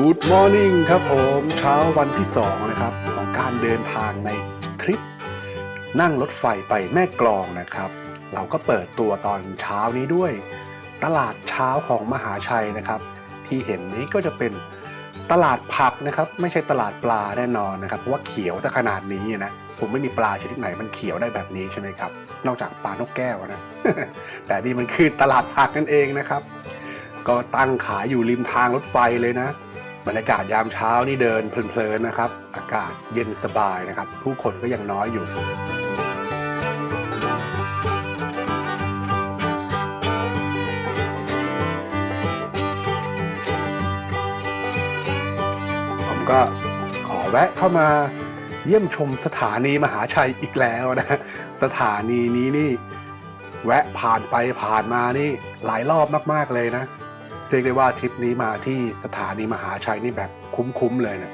Good Morning ครับผมเช้าวันที่สองนะครับ ของการเดินทางในทริป นั่งรถไฟไปแม่กลองนะครับ เราก็เปิดตัวตอนเช้านี้ด้วย ตลาดเช้าของมหาชัยนะครับ ที่เห็นนี้ก็จะเป็นตลาดผักนะครับ ไม่ใช่ตลาดปลาแน่นอนนะครับ เพราะว่าเขียวซะขนาดนี้นะผมไม่มีปลาชนิดไหนมันเขียวได้แบบนี้ใช่ไหมครับ นอกจากปลานกแก้วนะ แต่นี่มันคือตลาดผักนั่นเองนะครับ ก็ตั้งขายอยู่ริมทางรถไฟเลยนะ บรรยากาศยามเช้านี่เดินเพลินๆนะครับ อากาศเย็นสบายนะครับ ผู้คนก็ยังน้อยอยู่ผมก็ขอแวะเข้ามาเยี่ยมชมสถานีมหาชัยอีกแล้วนะ สถานีนี้นี่ แวะผ่านไปผ่านมานี่หลายรอบมาก ๆ เลยนะ เรียกได้ว่าทริปนี้มาที่สถานีมหาชัยนี่แบบคุ้มๆเลยเนะี่ย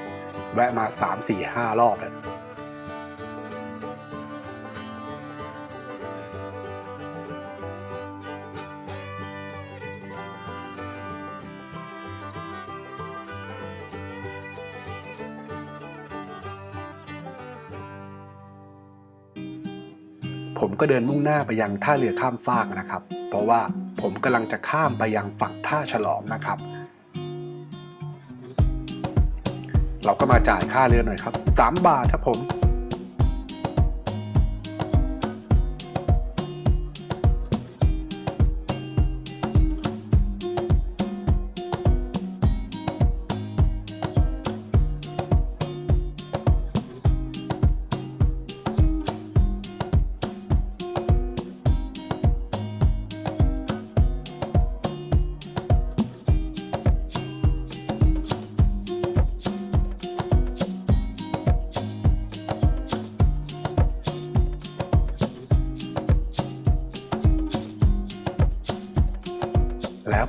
แวะมา 3 4 5 รอบเลยผมก็เดินมุ่งหน้าไปยังท่าเรือข้ามฟากนะครับ เพราะว่า ผมกำลังจะข้ามไปยังฝั่งท่าฉลอมนะครับ เราก็มาจ่ายค่าเรือหน่อยครับ 3 บาทครับผม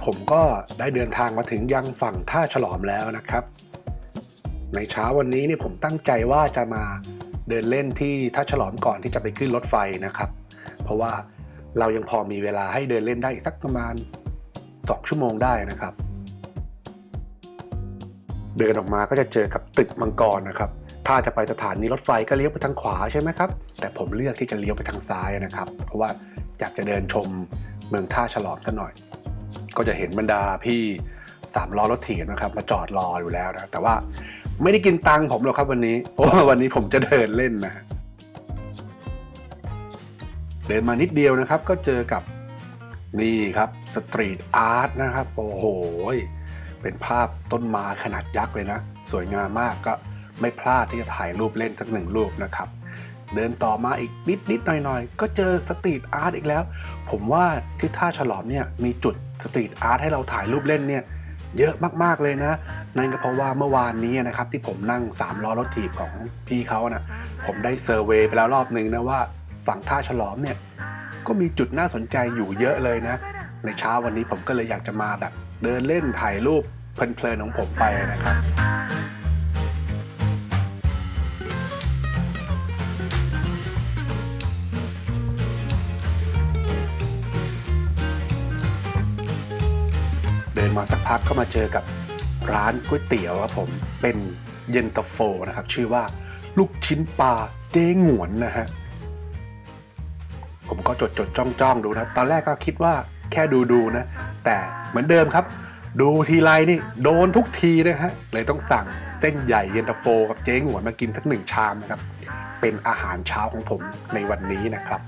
ผมก็ได้เดินทางมาถึงยังฝั่งท่าฉลอมแล้วนะครับ ในเช้าวันนี้นี่ผมตั้งใจว่าจะมาเดินเล่นที่ท่าฉลอมก่อนที่จะไปขึ้นรถไฟนะครับ เพราะว่าเรายังพอมีเวลาให้เดินเล่นได้อีกสักประมาณ 2 ชั่วโมงได้นะครับ เดินออกมาก็จะเจอกับตึกมังกรนะครับ ถ้าจะไปสถานีรถไฟก็เลี้ยวไปทางขวาใช่ไหมครับ แต่ผมเลือกที่จะเลี้ยวไปทางซ้ายนะครับ เพราะว่าอยากจะเดินชมเมืองท่าฉลอมซะหน่อย ก็จะเห็นบรรดาพี่สามล้อรถถีบนะครับมาจอดรออยู่แล้วนะแต่ว่าไม่ได้กินตังค์ผมหรอกครับวันนี้เพราะว่าวันนี้ผมจะเดินเล่นนะ เดินมานิดเดียวนะครับ ก็เจอกับนี่ครับสตรีทอาร์ตนะครับโอ้โหเป็นภาพต้นไม้ขนาดยักษ์เลยนะ สวยงามมากก็ไม่พลาดที่จะถ่ายรูปเล่นสักหนึ่งรูปนะครับ เดินต่อมาอีกนิดนิดหน่อยหน่อยก็เจอสตรีทอาร์ตอีกแล้ว ผมว่าที่ท่าฉลอมเนี่ยมีจุด สตรีทอาร์ตให้เราถ่ายรูปเล่นเนี่ยเยอะมากๆเลยนะ นั่นก็เพราะว่าเมื่อวานนี้นะครับที่ผมนั่ง3ล้อรถถีบของพี่เขานะผมได้เซอร์เวยไปแล้วรอบนึงนะว่าฝั่งท่าฉลอมเนี่ยก็มีจุดน่าสนใจอยู่เยอะเลยนะ ในเช้าวันนี้ผมก็เลยอยากจะมาแบบเดินเล่นถ่ายรูปเพลินๆของผมไปนะครับ มาสักพักก็มาเจอกับร้านก๋วยเตี๋ยวครับผมเป็นเย็นตาโฟนะครับ ชื่อว่าลูกชิ้นปลาเจ๊งวนนะฮะผมก็จดจดจ้องจ้องดูนะตอนแรกก็คิดว่าแค่ดูดูๆนะ แต่เหมือนเดิมครับ ดูทีไรนี่โดนทุกทีนะฮะเลยต้องสั่งเส้นใหญ่เย็นตาโฟกับเจ๊งวนมากินสักหนึ่งชามนะครับ เป็นอาหารเช้าของผมในวันนี้นะครับ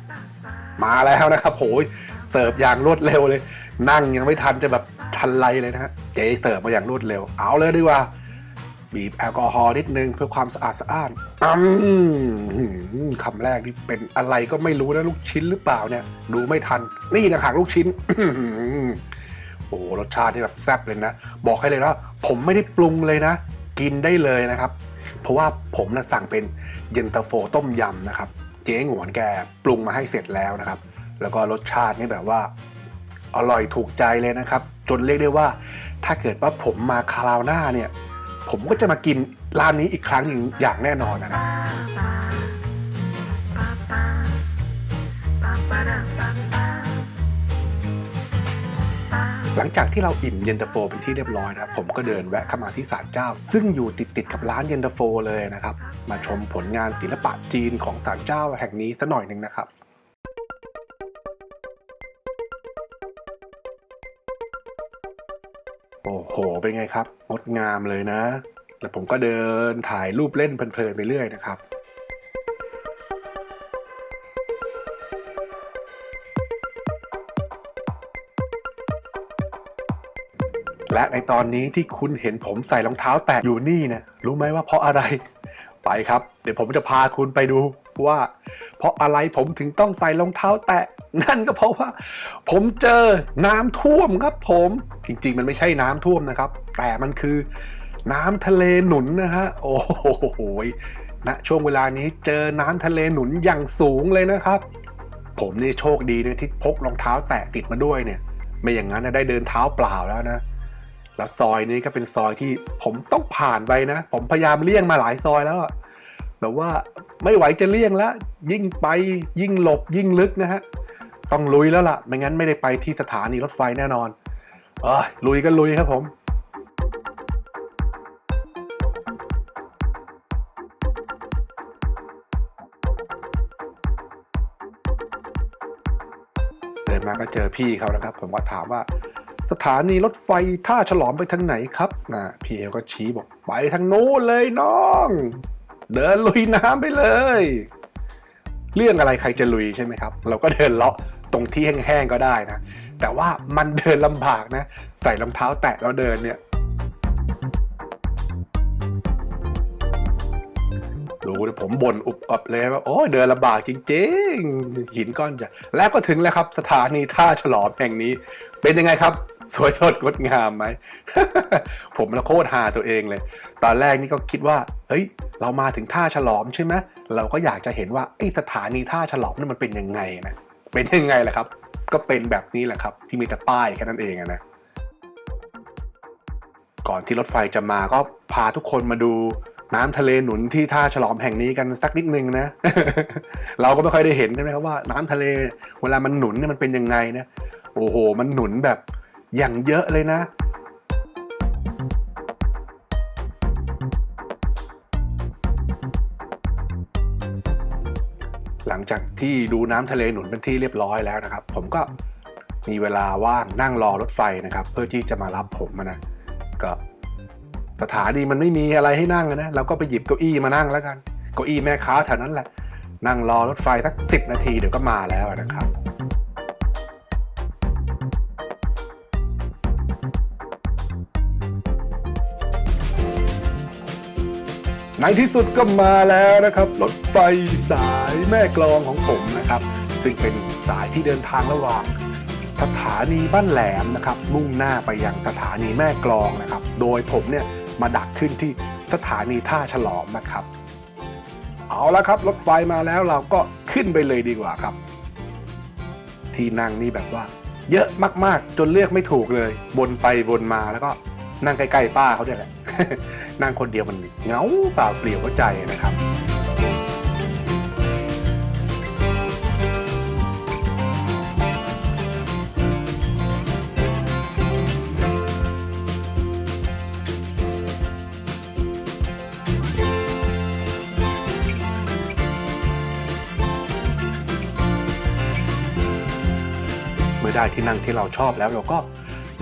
มาแล้วนะครับโหยเสิร์ฟอย่างรวดเร็วเลย นั่งยังไม่ทันจะแบบทันไรเลยนะฮะ เจเสิร์ฟมาอย่างรวดเร็ว เอาเลยดีกว่า บีบแอลกอฮอล์นิดนึงเพื่อความสะอาดสะอ้านอืมคำแรกนี่เป็นอะไรก็ไม่รู้นะลูกชิ้นหรือเปล่าเนี่ย ดูไม่ทัน นี่นะหากลูกชิ้นโอ้โหรสชาติที่แบบแซ่บเลยนะ บอกให้เลยว่าผมไม่ได้ปรุงเลยนะ กินได้เลยนะครับ เพราะว่าผมนะสั่งเป็นเย็นตาโฟต้มยำนะครับ เจ๊หวนแกปรุงมาให้เสร็จแล้วนะครับ แล้วก็รสชาตินี่แบบว่า อร่อยถูกใจเลยนะครับ จนเรียกได้ว่า ถ้าเกิดว่าผมมาคราวหน้าเนี่ย ผมก็จะมากินร้านนี้อีกครั้งหนึ่งอย่างแน่นอนนะหลังจากที่เราอิ่มเย็นตาโฟเป็นที่เรียบร้อยนะครับ ผมก็เดินแวะเข้ามาที่ศาลเจ้า ซึ่งอยู่ติดติดๆกับร้านเย็นตาโฟเลยนะครับ มาชมผลงานศิลปะจีนของศาลเจ้าแห่งนี้สักหน่อยหนึ่งนะครับ เป็นไงครับ งดงามเลยนะ แล้วผมก็เดินถ่ายรูปเล่นเพลินๆไปเรื่อยนะครับและในตอนนี้ที่คุณเห็นผมใส่รองเท้าแตะอยู่นี่นี่ยรู้ไหมว่าเพราะอะไร ไปครับ เดี๋ยวผมจะพาคุณไปดู ว่า เพราะอะไรผมถึงต้องใส่รองเท้าแตะนั่นก็เพราะว่า ผมเจอน้ำท่วมครับผมจริงๆ มันไม่ใช่น้ำท่วมนะครับ แต่มันคือน้ำทะเลหนุนนะฮะโอ้โหณช่วงเวลานี้เจอน้ำทะเลหนุนอย่างสูงเลยนะครับ ผมนี่โชคดีนะที่พกรองเท้าแตะติดมาด้วยเนี่ย ไม่อย่างนั้นนะได้เดินเท้าเปล่าแล้วนะแล้วซอยนี้ก็เป็นซอยที่ผมต้องผ่านไปนะ ผมพยายามเลี่ยงมาหลายซอยแล้วอะ แต่ว่าไม่ไหวจะเลี่ยงล้วยิ่งไปยิ่งหลบยิ่งลึกนะฮะต้องลุยแล้วล่ะ ไม่งั้นไม่ได้ไปที่สถานีรถไฟแน่นอนเออลุยก็ลุยครับผมเดินมาก็เจอพี่เขานะครับ ผมก็ถามว่า สถานีรถไฟท่าฉลอมไปทางไหนครับนะพี่เขาก็ชี้บอกไปทางโน้นเลยน้อง เดินลุยน้ำไปเลย เรื่องอะไรใครจะลุยใช่ไหมครับ เราก็เดินเลาะตรงที่แห้งๆก็ได้นะ แต่ว่ามันเดินลำบากนะ ใส่รองเท้าแตะแล้วเดินเนี่ย ผมบ่นอุบอับเลยว่าโอ้ยเดินลำบากจริงๆหินก้อนใหญ่แล้วก็ถึงแล้วครับ สถานีท่าฉลอมแห่งนี้ เป็นยังไงครับ สวยสดงดงามไหม ผมละโคตรหาตัวเองเลย ตอนแรกนี่ก็คิดว่า เฮ้ย เรามาถึงท่าฉลอมใช่ไหมเราก็อยากจะเห็นว่าไอ้สถานีท่าฉลอมนี่มันเป็นยังไงนะเป็นยังไงล่ะครับ ก็เป็นแบบนี้แหละครับ ที่มีแต่ป้ายแค่นั้นเองนะก่อนที่รถไฟจะมาก็พาทุกคนมาดู น้ำทะเลหนุนที่ท่าฉลอมแห่งนี้กันสักนิดนึงนะ เราก็ไม่ค่อยได้เห็นใช่ไหมครับว่าน้ำทะเล เวลามันหนุนเนี่ยมันเป็นยังไงนะ โอ้โห มันหนุนแบบอย่างเยอะเลยนะหลังจากที่ดูน้ำทะเลหนุนเป็นที่เรียบร้อยแล้วนะครับ ผมก็มีเวลาว่างนั่งรอรถไฟนะครับ เพื่อที่จะมารับผมนะ สถานีมันไม่มีอะไรให้นั่งนะเราก็ไปหยิบเก้าอี้มานั่งแล้วกันเก้าอี้แม่ค้าแถวนั้นแหละ นั่งรอรถไฟสักสิบนาทีเดี๋ยวก็มาแล้วนะครับในที่สุดก็มาแล้วนะครับ รถไฟสายแม่กลองของผมนะครับ ซึ่งเป็นสายที่เดินทางระหว่าง สถานีบ้านแหลมนะครับ มุ่งหน้าไปยังสถานีแม่กลองนะครับ โดยผมเนี่ย มาดักขึ้นที่สถานีท่าฉลอมนะครับ เอาละครับ รถไฟมาแล้วเราก็ขึ้นไปเลยดีกว่าครับ ที่นั่งนี่แบบว่า เยอะมากๆ จนเลือกไม่ถูกเลยวนไปวนมาแล้วก็นั่งใกล้ๆป้าเขาเนี่ยแหละนั่งคนเดียวมันเหงาเปล่าเปลี่ยวหัวใจนะครับ ได้ที่นั่งที่เราชอบแล้วเราก็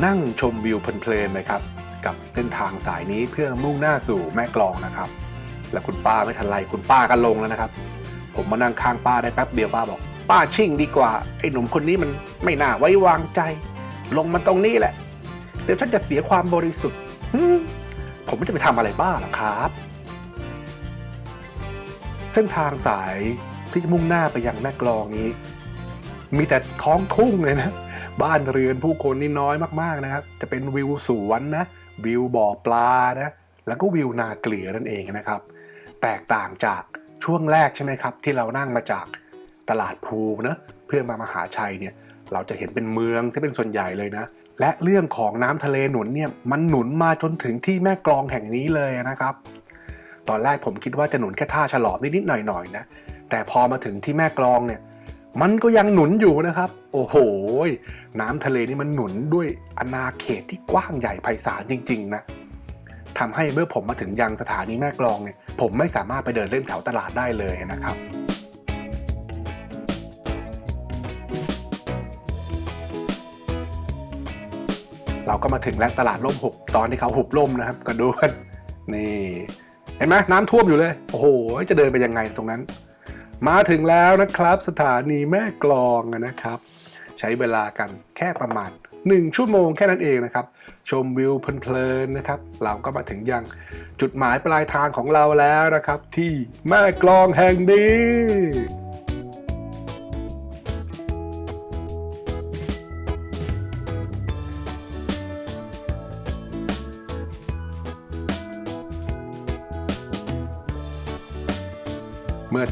นั่งชมวิวเพลินๆนะครับ กับเส้นทางสายนี้เพื่อมุ่งหน้าสู่แม่กลองนะครับ แล้วคุณป้าไม่ทันไรคุณป้าก็ลงแล้วนะครับ ผมมานั่งข้างป้าได้แป๊บเดียวป้าบอก ป้าชิ่งดีกว่าไอ้หนุ่มคนนี้มันไม่น่าไว้วางใจ ลงมาตรงนี้แหละ เดี๋ยวท่านจะเสียความบริสุทธิ์ผมไม่จะไปทำอะไรบ้าหรอครับ เส้นทางสายที่จะมุ่งหน้าไปยังแม่กลองนี้ มีแต่ท้องทุ่งเลยนะ บ้านเรือนผู้คนนี่น้อยมากๆนะครับ จะเป็นวิวสวนนะ วิวบ่อปลานะ แล้วก็วิวนาเกลือนั่นเองนะครับ แตกต่างจากช่วงแรกใช่ไหมครับ ที่เรานั่งมาจากตลาดภูนะเพื่อมามหาชัยเนี่ยเราจะเห็นเป็นเมืองที่เป็นส่วนใหญ่เลยนะ และเรื่องของน้ำทะเลหนุนเนี่ยมันหนุนมาจนถึงที่แม่กลองแห่งนี้เลยนะครับ ตอนแรกผมคิดว่าจะหนุนแค่ท่าฉลอมนิดๆหน่อยๆนะแต่พอมาถึงที่แม่กลองเนี่ย มันก็ยังหนุนอยู่นะครับ โอ้โห น้ำทะเลนี่มันหนุนด้วยอาณาเขตที่กว้างใหญ่ไพศาลจริง ๆ นะทำให้เมื่อผมมาถึงยังสถานีแม่กลองเนี่ยผมไม่สามารถไปเดินเล่นแถวตลาดได้เลยนะครับเราก็มาถึงแล้วตลาดล่มหุบตอนที่เขาหุบล่มนะครับก็ดูนนี่ เห็นไหมน้ำท่วมอยู่เลย โอ้โห จะเดินไปยังไงตรงนั้น มาถึงแล้วนะครับสถานีแม่กลองนะครับ ใช้เวลากันแค่ประมาณ 1 ชั่วโมงแค่นั้นเองนะครับ ชมวิวเพลินๆนะครับ เราก็มาถึงยังจุดหมายปลายทางของเราแล้วนะครับ ที่แม่กลองแห่งนี้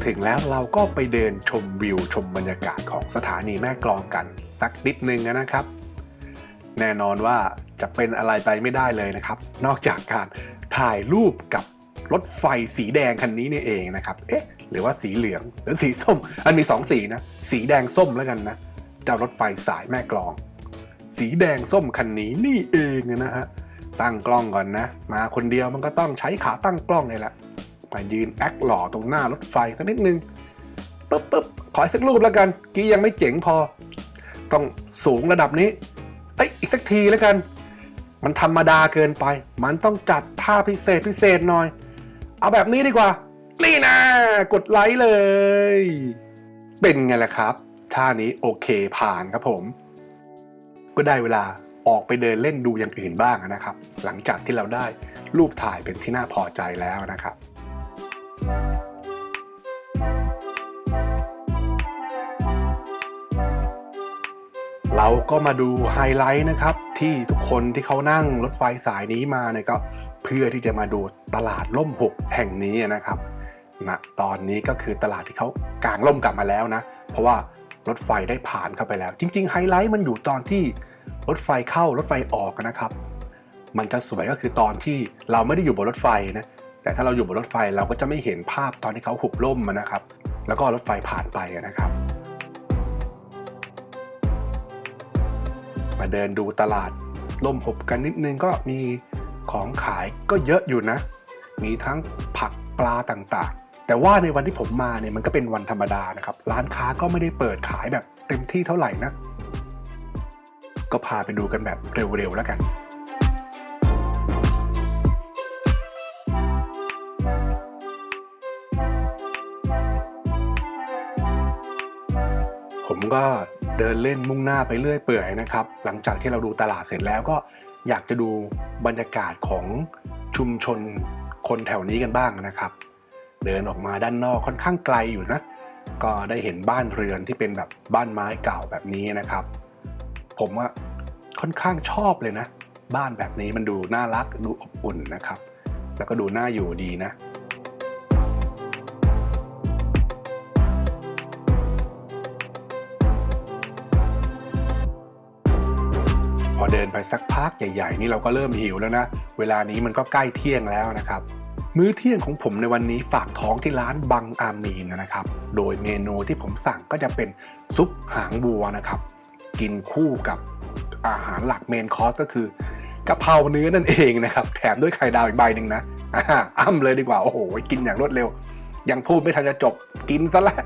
ถึงแล้วเราก็ไปเดินชมวิวชมบรรยากาศของสถานีแม่กลองกัน สักนิดนึงนะครับ แน่นอนว่าจะเป็นอะไรไปไม่ได้เลยนะครับ นอกจากการถ่ายรูปกับรถไฟสีแดงคันนี้นี่เองนะครับ เอ๊ะ หรือว่าสีเหลืองหรือสีส้ม อันมีสองสีนะ สีแดงส้มแล้วกันนะ เจ้ารถไฟสายแม่กลอง สีแดงส้มคันนี้นี่เองนะฮะ ตั้งกล้องก่อนนะ มาคนเดียวมันก็ต้องใช้ขาตั้งกล้องเลยแหละ มายืนแอคหล่อตรงหน้ารถไฟสักนิดนึงปึ๊บปึ๊บขออีกสักรูปแล้วกัน กี้ยังไม่เจ๋งพอ ต้องสูงระดับนี้ เอ้ยอีกสักทีแล้วกัน มันธรรมดาเกินไป มันต้องจัดท่าพิเศษพิเศษหน่อย เอาแบบนี้ดีกว่า นี่นะ กดไลค์เลย เป็นไงล่ะครับ ท่านี้โอเคผ่านครับผม ก็ได้เวลาออกไปเดินเล่นดูอย่างอื่นบ้างนะครับ หลังจากที่เราได้รูปถ่ายเป็นที่น่าพอใจแล้วนะครับ เราก็มาดูไฮไลท์นะครับ ที่ทุกคนที่เขานั่งรถไฟสายนี้มาเนี่ยก็เพื่อที่จะมาดูตลาดล่มหุบแห่งนี้นะครับณตอนนี้ก็คือตลาดที่เขากางล่มกลับมาแล้วนะ เพราะว่ารถไฟได้ผ่านเข้าไปแล้ว จริง ๆ ไฮไลท์มันอยู่ตอนที่รถไฟเข้ารถไฟออกนะครับ มันจะสวยก็คือตอนที่เราไม่ได้อยู่บนรถไฟนะแต่ถ้าเราอยู่บนรถไฟเราก็จะไม่เห็นภาพตอนที่เขาหุบล่มนะครับ แล้วก็รถไฟผ่านไปนะครับ มาเดินดูตลาดล่มหบกันนิดนึงก็มีของขายก็เยอะอยู่นะ มีทั้งผักปลาต่างๆ แต่ว่าในวันที่ผมมาเนี่ยมันก็เป็นวันธรรมดานะครับ ร้านค้าก็ไม่ได้เปิดขายแบบเต็มที่เท่าไหร่นะ ก็พาไปดูกันแบบเร็วๆแล้วกันผมก็ เดินเล่นมุ่งหน้าไปเรื่อยเปื่อยนะครับ หลังจากที่เราดูตลาดเสร็จแล้วก็อยากจะดูบรรยากาศของชุมชนคนแถวนี้กันบ้างนะครับ เดินออกมาด้านนอกค่อนข้างไกลอยู่นะ ก็ได้เห็นบ้านเรือนที่เป็นแบบบ้านไม้เก่าแบบนี้นะครับ ผมว่าค่อนข้างชอบเลยนะ บ้านแบบนี้มันดูน่ารักดูอบอุ่นนะครับ แล้วก็ดูน่าอยู่ดีนะ ไปสักพักใหญ่ๆนี่เราก็เริ่มหิวแล้วนะ เวลานี้มันก็ใกล้เที่ยงแล้วนะครับ มื้อเที่ยงของผมในวันนี้ฝากท้องที่ร้านบังอามีนนะครับ โดยเมนูที่ผมสั่งก็จะเป็นซุปหางบัวนะครับ กินคู่กับอาหารหลักเมนคอร์สก็คือกะเพราเนื้อนั่นเองนะครับ แถมด้วยไข่ดาวอีกใบหนึ่งนะอ่าอ้ำเลยดีกว่า โอ้โห กินอย่างรวดเร็ว ยังพูดไม่ทันจะจบ กินซะละ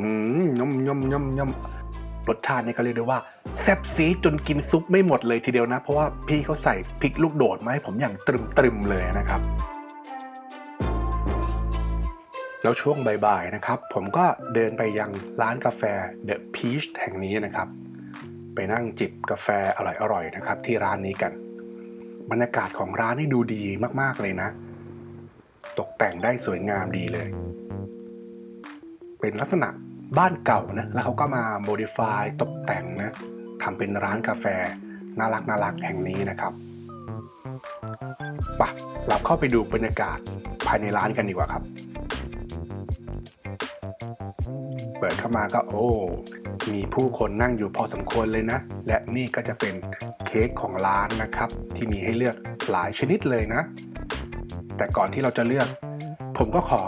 อืมยำยำยำยำ รสชาตินี่ก็เรียกได้ว่าแซ่บซีจนกินซุปไม่หมดเลยทีเดียวนะ เพราะว่าพี่เขาใส่พริกลูกโดดมาให้ผมอย่างตรึมตรึมๆเลยนะครับ แล้วช่วงบ่ายๆนะครับ ผมก็เดินไปยังร้านกาแฟ The Peach แห่งนี้นะครับ ไปนั่งจิบกาแฟอร่อยๆนะครับ ที่ร้านนี้กัน บรรยากาศของร้านนี่ดูดีมากๆเลยนะ ตกแต่งได้สวยงามดีเลย เป็นลักษณะ บ้านเก่านะ แล้วเขาก็มาโมดิฟายตกแต่งนะทำเป็นร้านกาแฟน่ารักน่ารักแห่งนี้นะครับปะเราเข้าไปดูบรรยากาศภายในร้านกันดีกว่าครับ เปิดเข้ามาก็โอ้ มีผู้คนนั่งอยู่พอสมควรเลยนะ และนี่ก็จะเป็นเค้กของร้านนะครับ ที่มีให้เลือกหลายชนิดเลยนะ แต่ก่อนที่เราจะเลือก ผมก็ขอ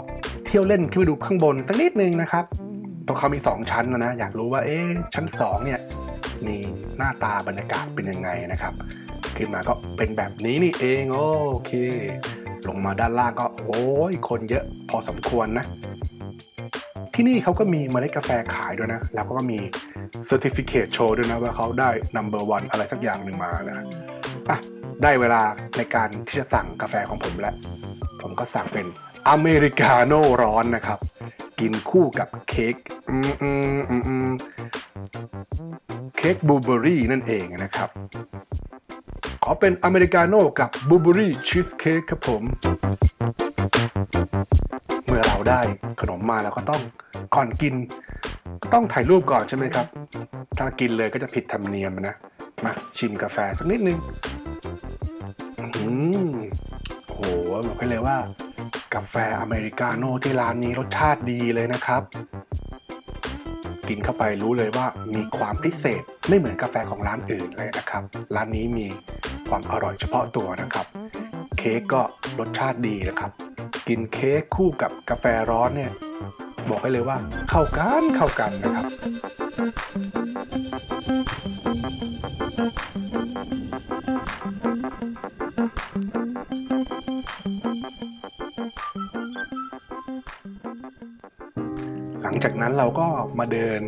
เที่ยวเล่นขึ้นไปดูข้างบนสักนิดนึงนะครับ เพราะเขามีสองชั้นนะนะ อยากรู้ว่า เอ๊ะ ชั้นสองเนี่ย มีหน้าตาบรรยากาศเป็นยังไงนะครับ ขึ้นมาก็เป็นแบบนี้นี่เองโอเค ลงมาด้านล่างก็ โอ้ย คนเยอะพอสมควรนะ ที่นี่เขาก็มีเมล็ดกาแฟขายด้วยนะ แล้วก็มี Certificate โชว์ด้วยนะว่าเขาได้ number one อะไรสักอย่างหนึ่งมานะอะได้เวลาในการที่จะสั่งกาแฟของผมแล้ว ผมก็สั่งเป็นอเมริกาโน่ร้อนนะครับ กินคู่กับเค้กเค้กบลูเบอรี่นั่นเองนะครับ ขอเป็นอเมริกาโน่กับบลูเบอรี่ชีสเค้กครับผม เมื่อเราได้ขนมมาแล้วก็ต้องก่อนกินก็ต้องถ่ายรูปก่อนใช่ไหมครับ ถ้ากินเลยก็จะผิดธรรมเนียมนะ มาชิมกาแฟสักนิดนึงอืมโหบอกให้เลยว่า กาแฟอเมริกาโน่ที่ร้านนี้รสชาติดีเลยนะครับ กินเข้าไปรู้เลยว่ามีความพิเศษไม่เหมือนกาแฟของร้านอื่นเลยนะครับ ร้านนี้มีความอร่อยเฉพาะตัวนะครับ เค้กก็รสชาติดีนะครับ กินเค้กคู่กับกาแฟร้อนเนี่ยบอกให้เลยว่าเข้ากันเข้ากันนะครับ นั้นเราก็มาเดิน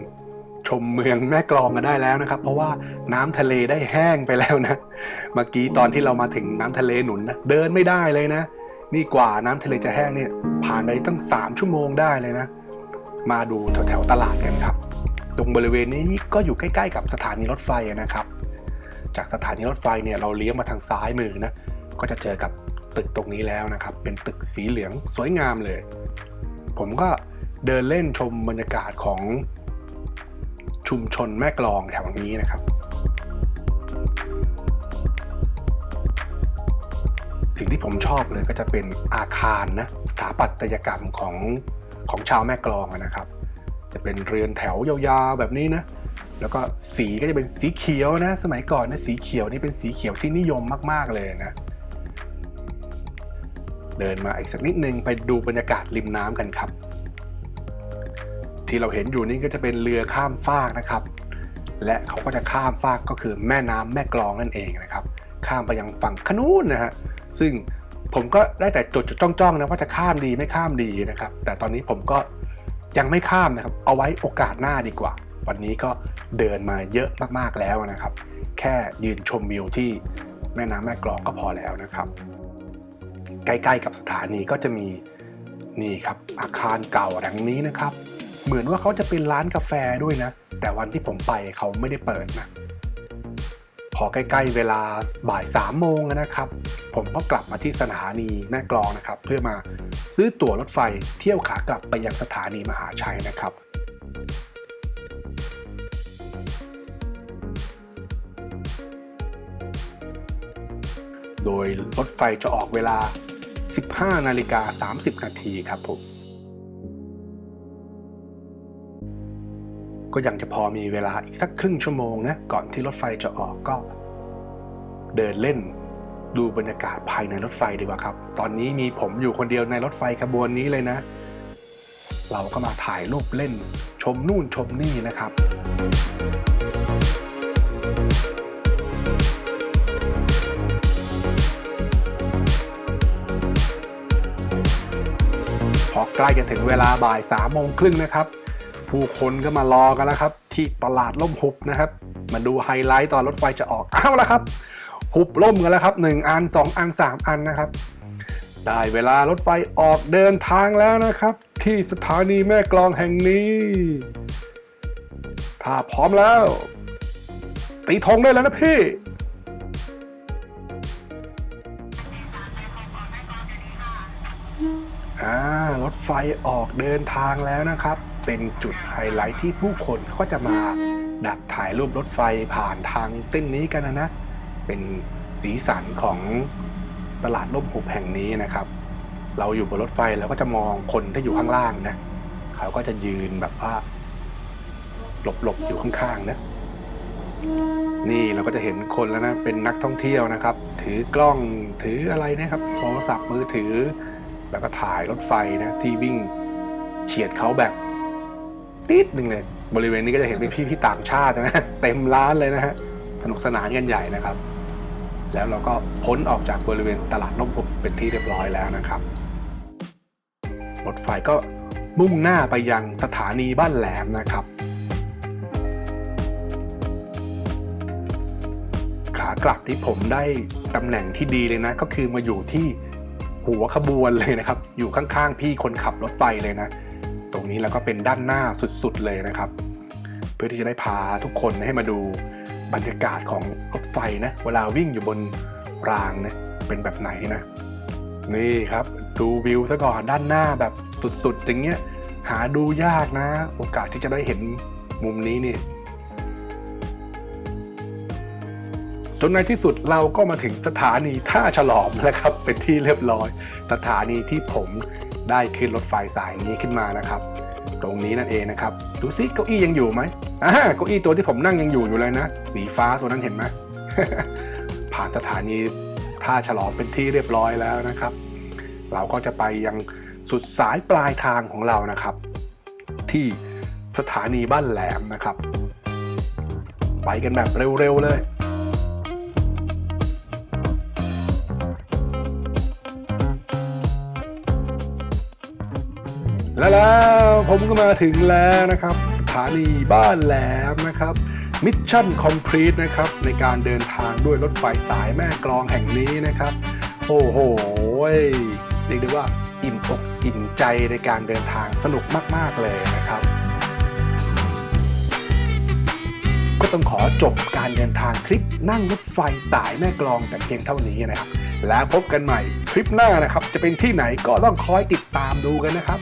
ชมเมืองแม่กลองกันได้แล้วนะครับ เพราะว่าน้ำทะเลได้แห้งไปแล้วนะ เมื่อกี้ตอนที่เรามาถึงน้ำทะเลหนุนนะเดินไม่ได้เลยนะ นี่กว่าน้ำทะเลจะแห้งเนี่ยผ่านไปตั้ง 3 ชั่วโมงได้เลยนะ มาดูแถวๆตลาดกันครับ ตรงบริเวณนี้ก็อยู่ใกล้ ๆ กับสถานีรถไฟนะครับ จากสถานีรถไฟเนี่ยเราเลี้ยวมาทางซ้ายมือนะก็จะเจอกับตึกตรงนี้แล้วนะครับ เป็นตึกสีเหลืองสวยงามเลย ผมก็ เดินเล่นชมบรรยากาศของชุมชนแม่กลองแถวนี้นะครับ สิ่งที่ผมชอบเลยก็จะเป็นอาคารนะสถาปัตยกรรมของของชาวแม่กลองนะครับ จะเป็นเรือนแถวยาวๆแบบนี้นะแล้วก็สีก็จะเป็นสีเขียวนะ สมัยก่อนนะสีเขียวนี่เป็นสีเขียวที่นิยมมากๆเลยนะ เดินมาอีกสักนิดนึงไปดูบรรยากาศริมน้ำกันครับ ที่เราเห็นอยู่นี่ก็จะเป็นเรือข้ามฟากนะครับ และเขาก็จะข้ามฟากก็คือแม่น้ำแม่กลองนั่นเองนะครับ ข้ามไปยังฝั่งขนู้นนะฮะซึ่งผมก็ได้แต่จดจดจ้องจ้องๆนะว่าจะข้ามดีไม่ข้ามดีนะครับ แต่ตอนนี้ผมก็ยังไม่ข้ามนะครับ เอาไว้โอกาสหน้าดีกว่า วันนี้ก็เดินมาเยอะมากๆแล้วนะครับ แค่ยืนชมวิวที่แม่น้ำแม่กลองก็พอแล้วนะครับ ใกล้ๆกับสถานีก็จะมีนี่ครับอาคารเก่าหลังนี้นะครับ เหมือนว่าเขาจะเป็นร้านกาแฟด้วยนะ แต่วันที่ผมไปเขาไม่ได้เปิดนะ พอใกล้ๆเวลาบ่ายสามโมงนะครับ ผมก็กลับมาที่สถานีแม่กลองนะครับ เพื่อมาซื้อตั๋วรถไฟเที่ยวขากลับไปยังสถานีมหาชัยนะครับโดยรถไฟจะออกเวลา 15 นาฬิกา 30 นาทีครับผม ก็ยังจะพอมีเวลาอีกสักครึ่งชั่วโมงนะก่อนที่รถไฟจะออกก็ เดินเล่น ดูบรรยากาศภายในรถไฟดีกว่าครับ ตอนนี้มีผมอยู่คนเดียวในรถไฟขบวนนี้เลยนะ เราก็มาถ่ายรูปเล่น ชมนู่นชมนี่นะครับพอใกล้จะถึงเวลาบ่ายสามโมงครึ่งนะครับ ผู้คนก็มารอกันแล้วครับ ที่ตลาดล่มหุบนะครับ มาดูไฮไลท์ตอนรถไฟจะออกเอาละครับ หุบล่มกันแล้วครับ 1 อัน 2 อัน 3 อันนะครับ ได้เวลารถไฟออกเดินทางแล้วนะครับ ที่สถานีแม่กลองแห่งนี้ ถ้าพร้อมแล้ว ตีธงได้แล้วนะพี่อ่ารถไฟออกเดินทางแล้วนะครับ เป็นจุดไฮไลท์ที่ผู้คนก็จะมาดักถ่ายรูปรถไฟผ่านทางเส้นนี้กันนะนะ เป็นสีสันของตลาดร่มหุบแห่งนี้นะครับ เราอยู่บนรถไฟเราก็จะมองคนที่อยู่ข้างล่างนะ เขาก็จะยืนแบบว่าหลบๆอยู่ข้างๆนะ นี่เราก็จะเห็นคนแล้วนะ เป็นนักท่องเที่ยวนะครับ ถือกล้องถืออะไรนะครับ โทรศัพท์มือถือ แล้วก็ถ่ายรถไฟนะที่วิ่งเฉียดเขาแบบ ติดหนึ่งเลย บริเวณนี้ก็จะเห็นเป็นพี่พี่ๆต่างชาตินะ เต็มร้านเลยนะฮะ สนุกสนานกันใหญ่นะครับ แล้วเราก็พ้นออกจากบริเวณตลาดนกหุบเป็นที่เรียบร้อยแล้วนะครับรถไฟก็มุ่งหน้าไปยังสถานีบ้านแหลมนะครับ ขากลับที่ผมได้ตำแหน่งที่ดีเลยนะ ก็คือมาอยู่ที่หัวขบวนเลยนะครับ อยู่ข้างๆพี่คนขับรถไฟเลยนะ ตรงนี้แล้วก็เป็นด้านหน้าสุดๆเลยนะครับ เพื่อที่จะได้พาทุกคนให้มาดูบรรยากาศของรถไฟนะเวลาวิ่งอยู่บนรางนะเป็นแบบไหนนะ นี่ครับดูวิวซะก่อนด้านหน้าแบบสุดๆอย่างเงี้ยหาดูยากนะ โอกาสที่จะได้เห็นมุมนี้นี่จนในที่สุดเราก็มาถึงสถานีท่าฉลอมแล้วครับ เป็นที่เรียบร้อย สถานีที่ผม ได้ขึ้นรถไฟสายนี้ขึ้นมานะครับ ตรงนี้นั่นเองนะครับ ดูซิเก้าอี้ยังอยู่ไหมอ่าเก้าอี้ตัวที่ผมนั่งยังอยู่อยู่เลยนะ สีฟ้าตัวนั้นเห็นไหมผ่านสถานีท่าฉลอมเป็นที่เรียบร้อยแล้วนะครับ เราก็จะไปยังสุดสายปลายทางของเรานะครับ ที่สถานีบ้านแหลมนะครับ ไปกันแบบเร็วๆเลย และแล้วผมก็มาถึงแล้วนะครับ สถานีบ้านแหลมนะครับมิชชั่นคอมพลีทนะครับในการเดินทางด้วยรถไฟสายแม่กลองแห่งนี้นะครับ โอ้โหเรียกได้ว่าอิ่มอกอิ่มใจในการเดินทางสนุกมาก ๆ เลยนะครับ ก็ต้องขอจบการเดินทางทริปนั่งรถไฟสายแม่กลองแต่เพียงเท่านี้นะครับ แล้วพบกันใหม่ทริปหน้านะครับ จะเป็นที่ไหนก็ต้องคอยติดตามดูกันนะครับ